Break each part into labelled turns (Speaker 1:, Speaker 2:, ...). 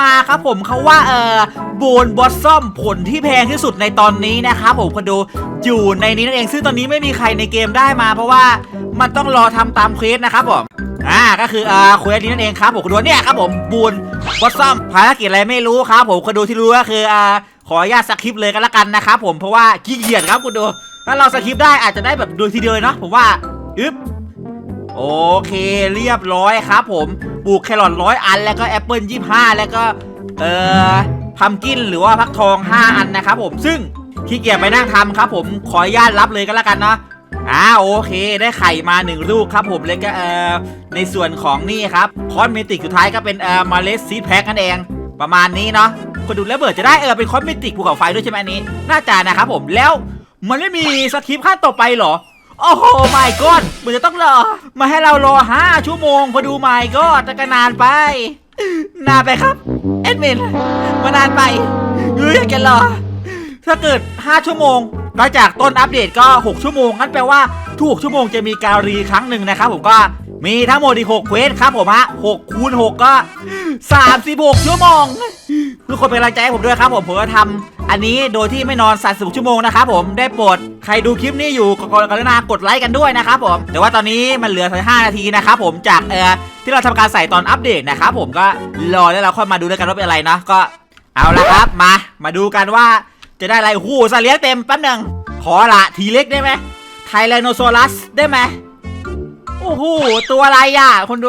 Speaker 1: มาครับผมเขาว่าเออโบนบอสซอมผลที่แพงที่สุดในตอนนี้นะครับผมคนดูอยู่ในนี้นั่นเอง ซึ่งตอนนี้ไม่มีใครในเกมได้มา เพราะว่ามันต้องรอทำตามเควสนะครับผมอ่าก็คือเอ่อเควสนี้นั่นเองครับผมคนดูเนี่ยครับผมบูนบอสซอมภารกิจอะไรไม่รู้ครับผมคนดูที่รู้ก็คืออ่าขออนุญาตสคริปต์เลยกันละกันนะครับผมเพราะว่าขี้เกียจครับคุณดูถ้าเราสคริปต์ได้อาจจะได้แบบดูทีเดียวเลยเนาะผมว่าอึ๊บโอเคเรียบร้อยครับผมปลูกแครอทร้อยอัน แล้วก็แอปเปิลยี่ห้าแล้วก็เอ่อพัมกินหรือว่าพักทอง 5 อันนะครับผมซึ่งขี้เกียจไปนั่งทำครับผมขออนุญาตรับเลยก็แล้วกันเนาะอ่าโอเค ได้ไข่มาหนึ่งลูกครับผมแล้วก็เอ่อในส่วนของนี่ครับคอสเมติกสุดท้ายก็เป็นเอ่อมาเลสซีแพ็คนั่นเอง ประมาณนี้เนาะคนดูแล้วเบิร์ดจะได้เออเป็นคอสเมติกภูเขาไฟด้วยใช่ไหมอันนี้ น่าจะนะครับผมแล้วมันไม่มีสคริปต์ขั้นต่อไปหรอ โอ้โหไม่ก้อนมันจะต้องรอ มาให้เรารอห้าชั่วโมงพอดูไม่ก็จะก็นานไป นานไปครับแอดมินมานานไปเฮ้ยอยากจะรอ ถ้าเกิด 5 ชั่วโมงหลังจากต้นอัปเดตก็ 6 ชั่วโมงงั้นแปลว่าทุกชั่วโมงจะมีการรีครั้งหนึ่งนะครับผมก็มีทั้งหมดอีก6เควสครับผมฮะ6คูณ6ก็ 36 ชั่วโมงทุกคนเป็นกำลังใจให้ผมด้วยครับผมผมจะทำ อันนี้โดยที่ไม่นอน36ชั่วโมงนะครับผมได้โปรดใครดูคลิปนี้อยู่ก็กรุณากดไลค์กันด้วยนะครับผมแต่ว่าตอนนี้มันเหลือ5นาทีนะครับผมจากเอ่อที่เราทำการใส่ตอนอัปเดตนะครับผมก็รอแล้วเราค่อยมาดูด้วยกันว่าเป็นอะไรเนาะก็เอาละครับมา มาดูกันว่าจะได้อะไรโอ้โหสัตว์เลียงเต็มแป๊บหนึงขอละทีเล็กได้ไหมไทแรโนโซอรัสได้ไหมโอ้โหตัวอะไรอะคนดู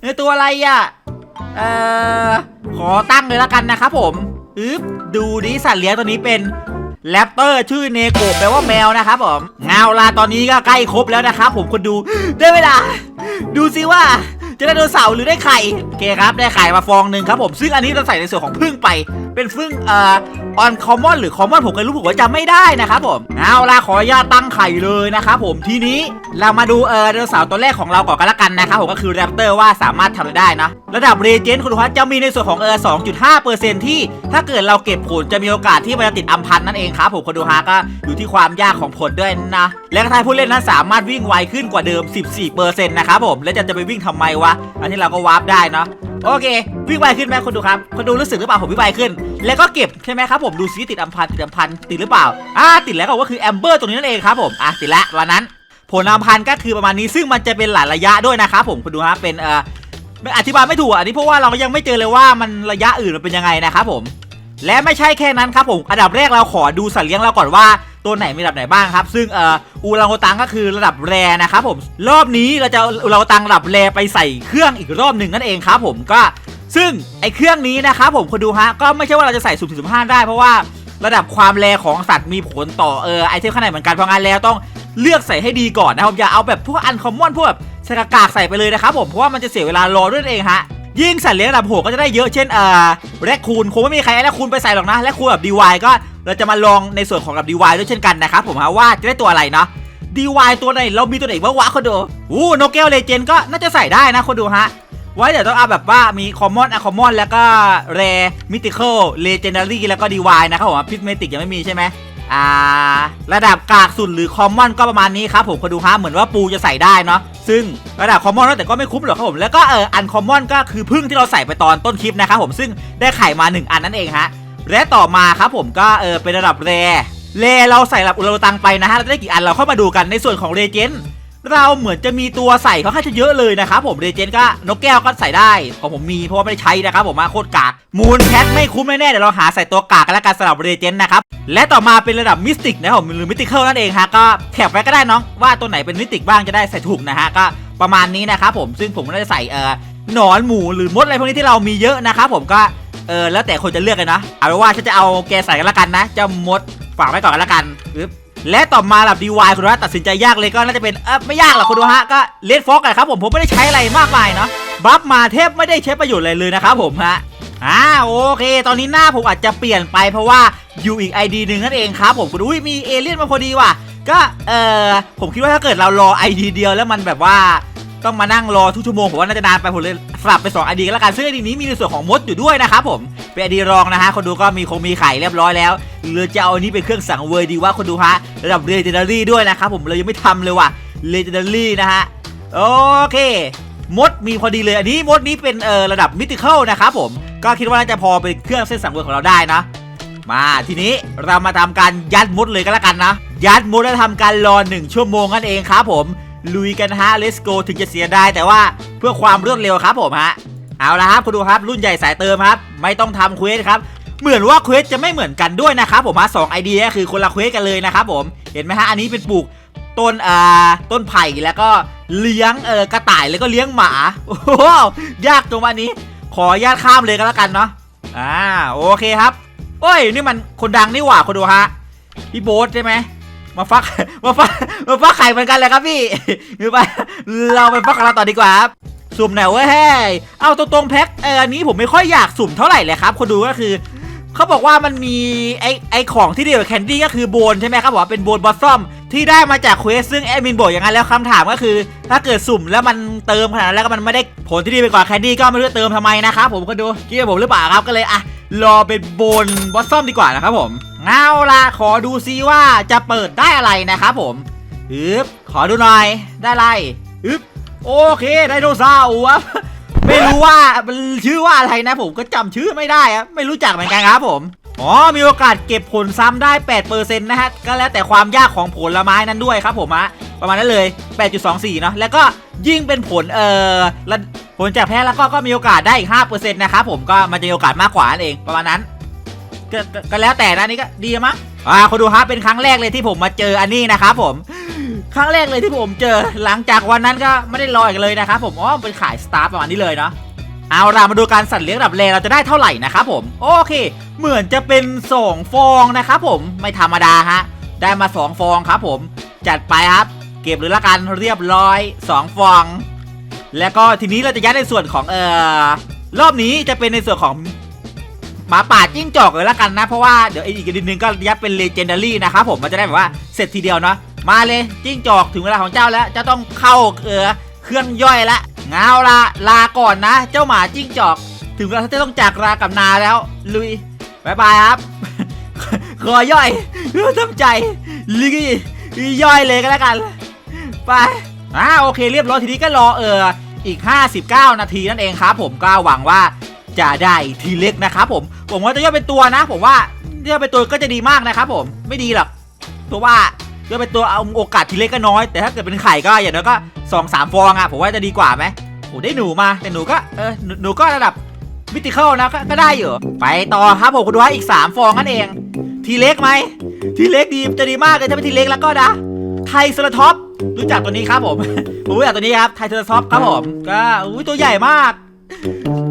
Speaker 1: เอ้ยตัวอะไรอะเอ่อขอตั้งเลยแล้วกันนะครับผมอึ๊บ ดูดิสัตว์เลี้ยงตัวนี้เป็นแรปเตอร์ชื่อเนโกะแปลว่าแมวนะครับผมเงาลาตอนนี้ก็ใกล้ครบแล้วนะครับผมคนดูได้เวลา ดูซิว่าจะได้โดนเสาหรือได้ไข่โอเคครับได้ไข่มาฟองหนึ่งครับผมซึ่งอันนี้เราใส่ในส่วนของพึ่งไป เป็นพึ่งเอ่อ ออนคอมมอนหรือคอมมอนผมก็รู้ผมว่าจำไม่ได้นะครับผมเอาละขออนุญาตตั้งไข่เลยนะครับผมทีนี้เรามาดูเออไดโนเสาร์ตัวแรกของเราก่อนกันละกันนะครับผมก็คือแรปเตอร์ว่าสามารถทำได้นะระดับเรเจนต์คุณผู้ชจะมีในส่วนของเออ2.5%ที่ ถ้าเกิดเราเก็บผลจะมีโอกาสที่มันจะติดอัมพันนั่นเองครับผมคนดูฮะก็อยู่ที่ความยากของผลด้วยนะและถ้าผู้เล่นนั้นสามารถวิ่งไวขึ้นกว่าเดิม 14%นะครับผมแล้วจะจะไปวิ่งทำไมวะอันนี้เราก็วาร์ปได้เนาะ โอเค วิ่งไวขึ้นไหมคนดูครับ คนดูรู้สึกหรือเปล่าผมวิ่งไวขึ้น แล้วก็เก็บใช่ไหมครับผมดูซิติดอัมพันติดอัมพันติดหรือเปล่าอ่าติดแล้วก็คือแอมเบอร์ตรงนี้นั่นเองครับผมอะติดละวันนั้น ผลอัมพันก็คือประมาณนี้ซึ่งมันจะเป็นหลายระยะด้วยนะครับผมคนดูฮะเป็นเอ่อไม่อธิบายไม่ถูกอันนี้เพราะว่าเรายังไม่เจอเลยว่ามันระยะอื่นมันเป็นยังไงนะครับผม และไม่ใช่แค่นั้นครับผม อันดับแรกเราขอดูสัตว์เลี้ยงเราก่อนว่าตัวไหนมีระดับไหนบ้างครับ ซึ่งเอ่ออูรังโอตังก็คือระดับแรนะครับผม รอบนี้เราจะอูรังโอตังระดับแรไปใส่เครื่องอีกรอบหนึ่งนั่นเองครับผมก็ ซึ่งไอ้เครื่องนี้นะครับผมคนดูฮะก็ไม่ใช่ว่าเราจะใส่สุ่มสี่สุ่มห้าได้เพราะว่าระดับความแรของสัตว์มีผลต่อเออไอเทมข้างในเหมือนกันเพราะงั้นแล้วต้องเลือกใส่ให้ดีก่อนนะครับอย่าเอาแบบพวกอันคอมมอนพวกแบบสกากากใส่ไปเลยนะครับผมเพราะว่ามันจะเสียเวลารอด้วยเองฮะ ยิ่งสัตว์เลี้ยงระดับโหดก็จะได้เยอะเช่นเอ่อแรคคูนคงไม่มีใครแรคคูนไปใส่หรอกนะแรคคูนแบบดีวก็เราจะมาลองในส่วนของกับดีวด้วยเช่นกันนะครับผมฮะว่าจะได้ตัวอะไรเนาะดีวตัวไหนเรามีตัวไหนบ้างวะคนดูอู้โนเกลเลเจนก็น่าจะใส่ได้นะคนดูฮะไว้เดี๋ยวต้องเอาแบบว่ามีคอมมอนอะคอมมอนแล้วก็แรมิติเคอลเลเจนดารี่แล้วก็ดีวายนะครับผมพิกเมติกยังไม่มีใช่ไหม อ่า ระดับกากสุดหรือคอมมอนก็ประมาณนี้ครับผมคนดูฮะเหมือนว่าปูจะใส่ได้เนาะซึ่งระดับคอมมอนแต่ก็ไม่คุ้มหรอกครับผมแล้วก็เอออันคอมมอนก็คือพึ่งที่เราใส่ไปตอนต้นคลิปนะครับผมซึ่งได้ไข่มา 1 อันนั่นเองฮะและต่อมาครับผมก็เออเป็นระดับแรแรเราใส่ระดับอุลาตังไปนะฮะเราจะได้กี่อันเราเข้ามาดูกันในส่วนของเรเจนเราเหมือนจะมีตัวใส่เขาค่อนข้างจะเยอะเลยนะครับผมเรเจนก็นกแก้วก็ใส่ได้ของผมมีเพราะว่าไม่ได้ใช้นะครับผมมาโคตรกาก มูนแคทไม่คุ้มแน่ๆเดี๋ยวเราหาใส่ตัวกากกันแล้วกันสำหรับเรเจนนะครับ และต่อมาเป็นระดับมิสติกนะครับหรือมิติเคิลนั่นเองฮะก็แถบไว้ก็ได้น้องว่าตัวไหนเป็นมิติกบ้างจะได้ใส่ถูกนะฮะก็ประมาณนี้นะครับผมซึ่งผมก็ได้ใส่เอ่อหนอนหมูหรือมดอะไรพวกนี้ที่เรามีเยอะนะครับผมก็เออแล้วแต่คนจะเลือกเลยนะเอาเป็นว่าฉันจะเอาแกใส่กันละกันนะจะมดฝากไว้ก่อนกันละกันปึ๊บและต่อมาระดับ DY คุณว่าตัดสินใจยากเลยก็น่าจะเป็นเออไม่ยากหรอกคุณดูฮะก็เลดฟอกอะครับผมผมไม่ได้ใช้อะไรมากมายเนาะบัฟมาเทพไม่ได้ใช้ประโยชน์อะไรเลยนะครับผมฮะ อ่าโอเค ตอนนี้หน้าผมอาจจะเปลี่ยนไปเพราะว่าอยู่อีก ID หนึ่งนั่นเองครับผมคุณอุ้ยมีเอเลี่ยนมาพอดีว่ะก็เออผมคิดว่าถ้าเกิดเรารอ ID เดียวแล้วมันแบบว่าต้องมานั่งรอทุกชั่วโมงผมว่าน่าจะนานไปผมเลยสลับไป2 ID ก็แล้วกันซึ่ง ID นี้มีในส่วนของมดอยู่ด้วยนะครับผมเป็น ID รองนะฮะคนดูก็มีคงมีไข่เรียบร้อยแล้วหรือจะเอาอันนี้เป็นเครื่องสังเวยดีว่าคนดูฮะระดับ Legendary ด้วยนะครับผมเรายังไม่ทำเลยว่ะ Legendary นะฮะโอเคมดมีพอดีเลยอันนี้มดนี้เป็นเออระดับมิติเคิลนะครับผม ก็คิดว่าน่าจะพอเป็นเครื่องเส้นสังเวยของเราได้นะ มาทีนี้เรามาทำการยัดมุดเลยก็แล้วกันนะ ยัดมุดแล้วทำการรอหนึ่งชั่วโมงนั่นเองครับผม ลุยกันฮะ let's go ถึงจะเสียได้แต่ว่าเพื่อความรวดเร็วครับผมฮะเอาละครับคุณดูครับรุ่นใหญ่สายเติมครับ ไม่ต้องทำเควสครับเหมือนว่าเควสจะไม่เหมือนกันด้วยนะครับผมฮะสองไอเดียคือคนละเควสกันเลยนะครับผมเห็นไหมฮะอันนี้เป็นปลูกต้นอ่าต้นไผ่แล้วก็เลี้ยงเออกระต่ายแล้วก็เลี้ยงหมาโอ้โหยากตรงวันนี้ ขออนุญาตข้ามเลยก็แล้วกันเนาะอ่าโอเคครับโอ้ยนี่มันคนดังนี่หว่าคนดูฮะพี่โบ๊ทใช่ไหมมาฟักมาฟักมาฟักไข่เหมือนกันเลยครับพี่คือไปเราไปฟักกันเราต่อดีกว่าครับสุ่มหน่อยเว้ยเฮ้ยเอาตรงๆแพ็คเอออันนี้ผมไม่ค่อยอยากสุ่มเท่าไหร่เลยครับคนดูก็คือ เขาบอกว่ามันมีไอไอของที่เดียวกับแคนดี้ก็คือโบนใช่ไหมครับบอกว่าเป็นโบนบอสซอมที่ได้มาจากเควสซึ่งแอดมินบอกอย่างนั้นแล้วคำถามก็คือ ถ้าเกิดสุ่มแล้วมันเติมขนาดนั้นแล้วก็มันไม่ได้ผลที่ดีไปกว่าแคนดี้ก็ไม่รู้เติมทำไมนะครับผมก็ดูคิดว่าผมหรือเปล่าครับก็เลยอะรอเป็นโบนบอสซอมดีกว่านะครับผมเอาละขอดูซิว่าจะเปิดได้อะไรนะครับผมอึบขอดูหน่อยได้อะไรอึบโอเคไดโนเสาร์ครับ ไม่รู้ว่ามันชื่อว่าอะไรนะ ผมก็จำชื่อไม่ได้อะไม่รู้จักเหมือนกันครับผมอ๋อมีโอกาสเก็บผลซ้ำได้8%นะฮะก็แล้วแต่ความยากของผลไม้นั้นด้วยครับผมฮะประมาณนั้นเลย 8.24 เนาะแล้วก็ยิ่งเป็นผลเอ่อผลจากแพ้แล้วก็ก็มีโอกาสได้อีก5%นะครับผมก็มันจะมีโอกาสมากกว่านั่นเองประมาณนั้นก็แล้วแต่นะนนี่ก็ดีมั้งอ่าคนดูฮะเป็นครั้งแรกเลยที่ผมมาเจออันนี้นะครับผม ครั้งแรกเลยที่ผมเจอ หลังจากวันนั้นก็ไม่ได้รออีกเลยนะครับผมอ๋อเป็นขายสตาร์ประมาณนี้เลยเนาะเอาล่ะมาดูการสัตว์เลี้ยงระดับแรเราจะได้เท่าไหร่นะครับผมโอเค เหมือนจะเป็น2ฟองนะครับผมไม่ธรรมดาฮะได้มา 2 ฟองครับผม จัดไปครับ เก็บเลยละกันเรียบร้อย 2 ฟอง แล้วก็ทีนี้เราจะยัดในส่วนของเอ่อรอบนี้จะเป็นในส่วนของหมาป่าจิ้งจอกเลยละกันนะ เพราะว่าเดี๋ยวอีกนิดนึงก็ยัดเป็นเลเจนดารี่นะครับผมมันจะได้แบบว่าเสร็จทีเดียวเนาะ มาเลยจิ้งจอกถึงเวลาของเจ้าแล้วจะต้องเข้าเออเครื่องย่อยละเงาละลาก่อนนะ เจ้าหมาจิ้งจอก ถึงเวลาที่ต้องจากลากับนาแล้ว ลุยบายบายครับขอย่อยทำใจลุยย่อยเลยก็แล้วกันไปอ่าโอเคเรียบร้อยทีนี้ก็รอเอออีก 59 นาทีนั่นเองครับผมก็หวังว่าจะได้ทีเล็กนะครับผมผมว่าจะย่อเป็นตัวนะ ผมว่าย่อเป็นตัวก็จะดีมากนะครับผมไม่ดีหรอกเพราะว่า ย่อเป็นตัวเอาโอกาสทีเล็กก็น้อย แต่ถ้าเกิดเป็นไข่ก็อย่างน้อยก็สองสามฟองอะผมว่าจะดีกว่าไหมโอ้ได้หนูมาแต่หนูก็เออหนูหนูก็ระดับมิติเคิลนะก็ก็ได้อยู่ ไปต่อครับผมคุณดูว่าอีก 3 ฟองนั่นเอง ทีเล็กไหม ทีเล็กดีจะดีมากเลยถ้าเป็นทีเล็กแล้วก็นะไทยสลท็อปรู้จักตัวนี้ครับผมผมรู้จักตัวนี้ครับไทยสลท็อปครับผมก็อุ้ยตัวใหญ่มาก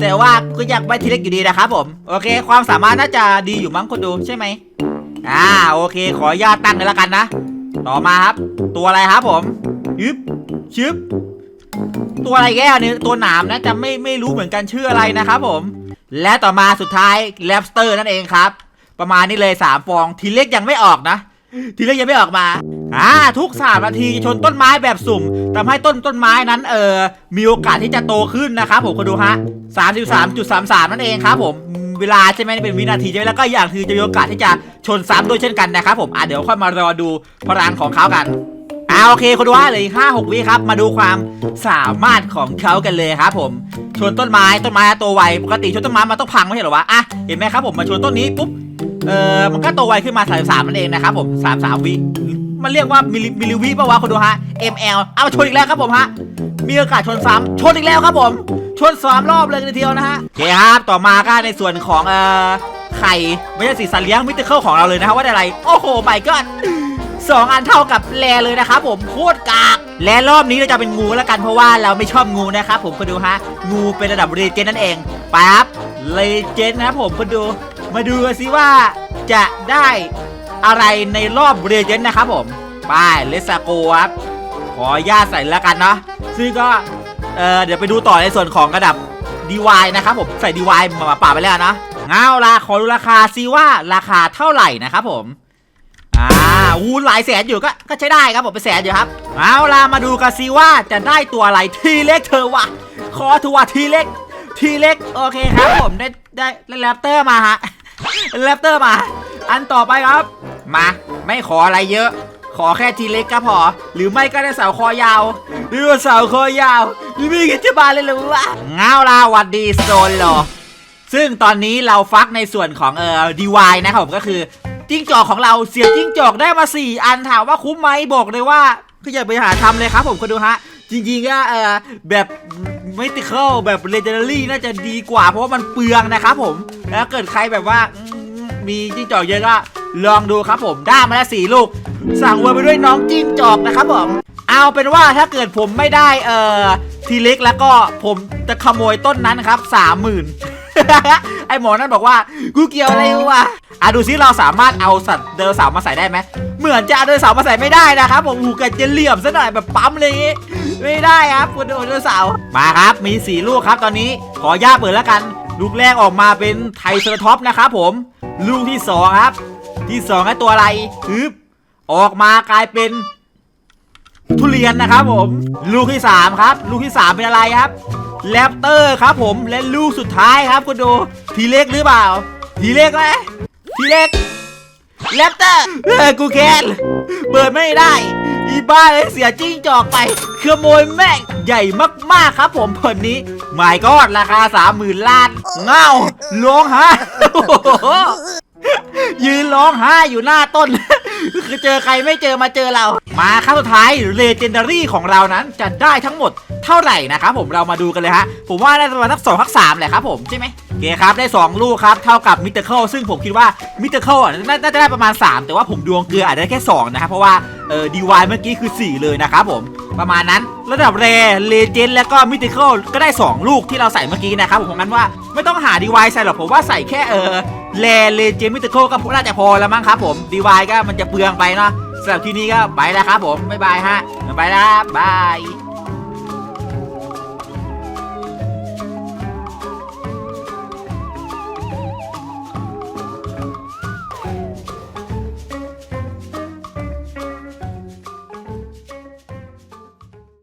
Speaker 1: แต่ว่าก็อยากไปทีเล็กอยู่ดีนะครับผม โอเค ความสามารถน่าจะดีอยู่มั้งคนดูใช่ไหมอ่าโอเค ขออนุญาตตั้งเลยละกันนะ ต่อมาครับ ตัวอะไรครับผมยึบชึบตัวอะไรแก้วเนี่ยตัวหนามนะจะไม่ไม่รู้เหมือนกันชื่ออะไรนะครับผม และต่อมาสุดท้ายแรปสเตอร์นั่นเองครับ ประมาณนี้เลย3ฟอง ทีเล็กยังไม่ออกนะทีเล็กยังไม่ออกมาอ่าทุกสามนาทีชนต้นไม้แบบสุ่มทำให้ต้นต้นไม้นั้น เออมีโอกาสที่จะโตขึ้นนะครับผมคุณดูฮะ33.33นั่นเองครับผม เวลาใช่ไหมเป็นวินาทีใช่ไหมแล้วก็อย่างคือจะมีโอกาสที่จะชนซ้ำด้วยเช่นกันนะครับผมอะเดี๋ยวค่อยมารอดูพลังของเขากันอ่าโอเคคุณดูว่าเหลยอีกห้าหกวิครับ มาดูความสามารถของเขากันเลยครับผม ชนต้นไม้ต้นไม้โตไวปกติชนต้นไม้มันต้องพังไม่ใช่เหรอวะอะเห็นไหมครับผมมาชนต้นนี้ปุ๊บเออมันก็โตไวขึ้นมา33นั่นเองนะครับผม33วิมันเรียกว่ามิลลิมิลลิวิปะวะคุณดูฮะ ml เอาชนอีกแล้วครับผมฮะมีโอกาสชนซ้ำชนอีกแล้วครับผม ชนสามรอบเลยทีเดียวนะฮะโอเคครับต่อมาก็ในส่วนของเอ่อไข่ไม่ใช่สีสันเลี้ยงมิเตอร์เคิลของเราเลยนะครับว่าอะไร โอ้โหไม่ก็สองอันเท่ากับแลเลยนะครับผมโคตรกากและรอบนี้เราจะเป็นงูแล้วกันเพราะว่าเราไม่ชอบงูนะครับผมคุณดูฮะงูเป็นระดับเรเจนนั่นเองปั๊บเรเจนนะครับผมคุณดู มาดูกันสิว่าจะได้อะไรในรอบเรเจนนะครับผมไปเลสโกครับขอญาตใส่แล้วกันเนาะซึ่งก็ เออเดี๋ยวไปดูต่อในส่วนของระดับ DY นะครับผมใส่ DY มาป่าไปแล้วนะเงาละขอดูราคาซิว่าราคาเท่าไหร่นะครับผมอ่าวูหลายแสนอยู่ก็ก็ใช้ได้ครับผมเป็นแสนอยู่ครับเอาล่ะมาดูกันซิว่าจะได้ตัวอะไรทีเล็กเธอวะขอทัวทีเล็ก ทีเล็กโอเคครับผมได้ได้แรปเตอร์มาฮะแรปเตอร์มา อันต่อไปครับ มาไม่ขออะไรเยอะ ขอแค่ทีเล็กก็พอ หรือไม่ก็ได้เสาคอยาวหรือว่าเสาคอยาวหรือไม่กิจะบานเลยหรือวะเงาลาวัดดีโซนโลซึ่งตอนนี้เราฟักในส่วนของเอ่อดีวายนะครับผมก็คือจิ้งจอกของเราเสียบจิ้งจอกได้มา 4 อันถามว่าคุ้มไหมบอกเลยว่าก็อย่าไปหาทำเลยครับผมก็ดูฮะ จริงๆก็เอ่อแบบไม่ติเคิลแบบเลเจนดารี่น่าจะดีกว่าเพราะว่ามันเปลืองนะครับผมแล้วเกิดใครแบบว่า มีจิ้งจอกเยอะก็ลองดูครับผมได้มาแล้วสี่ลูก สั่งวัวไปด้วยน้องจิ้งจอกนะครับผมเอาเป็นว่าถ้าเกิดผมไม่ได้เอ่อทีเล็กแล้วก็ผมจะขโมยต้นนั้นครับสามหมื่นไอหมอนั่นบอกว่ากูเกี่ยวอะไรวะอะดูซิเราสามารถเอาสัตว์เดโนเสาร์มาใส่ได้ไหมเหมือนจะเอาไดโนเสาร์มาใส่ไม่ได้นะครับผมหูกันจะเหลี่ยมซะหน่อยแบบปั๊มเลยงี้ไม่ได้ครับคุณไดโนเสาร์มาครับมีสี่ลูกครับตอนนี้ขอย่าเปิดแล้วกัน ลูกแรกออกมาเป็นไทเซอร์ท็อปนะครับผม ลูกที่สองครับ ที่สองไอ้ตัวอะไรฮึบออกมากลายเป็น ทุเรียนนะครับผม ลูกที่3ครับ ลูกที่3เป็นอะไรครับแรปเตอร์ครับผมและลูกสุดท้ายครับคุณดูทีเล็กหรือเปล่า ทีเล็กไหมทีเล็กแรปเตอร์เออกูแคนเปิดไม่ได้ อีบ้าเลยเสียจิ้งจอกไปขโมยแม่ง ใหญ่มากๆครับผมผลนี้หมายก็ราคา30,000ล้านเงาร้องไห้ยืนร้องไห้อยู่หน้าต้น คือเจอใครไม่เจอมาเจอเรา มาครั้งสุดท้ายเลเจนดารี่ของเรานั้นจะได้ทั้งหมดเท่าไหร่นะครับผมเรามาดูกันเลยฮะ ผมว่าได้ประมาณสักสองทักสามแหละครับผมใช่ไหมโอเคครับได้ 2 ลูกครับ เท่ากับมิเตอร์เคิลซึ่งผมคิดว่ามิเตอร์เคิลน่าน่าจะได้ประมาณ 3 แต่ว่าผมดวงเกลืออาจจะได้แค่ 2 นะครับ เพราะว่าเออดีวายเมื่อกี้คือ 4 เลยนะครับผม ประมาณนั้นระดับแรเลเจนแล้วก็มิติเคิลก็ได้ 2 ลูกที่เราใส่เมื่อกี้นะครับผมงั้นว่าไม่ต้องหาดีวายใส่หรอกผมว่าใส่แค่เออแรเลเจนมิติเคิลก็น่าจะพอแล้วมั้งครับผมดีวายก็มันจะเปลืองไปเนาะสำหรับที่นี้ก็ไปแล้วครับผมบ๊ายบายฮะบ๊ายบายแล้วครับบาย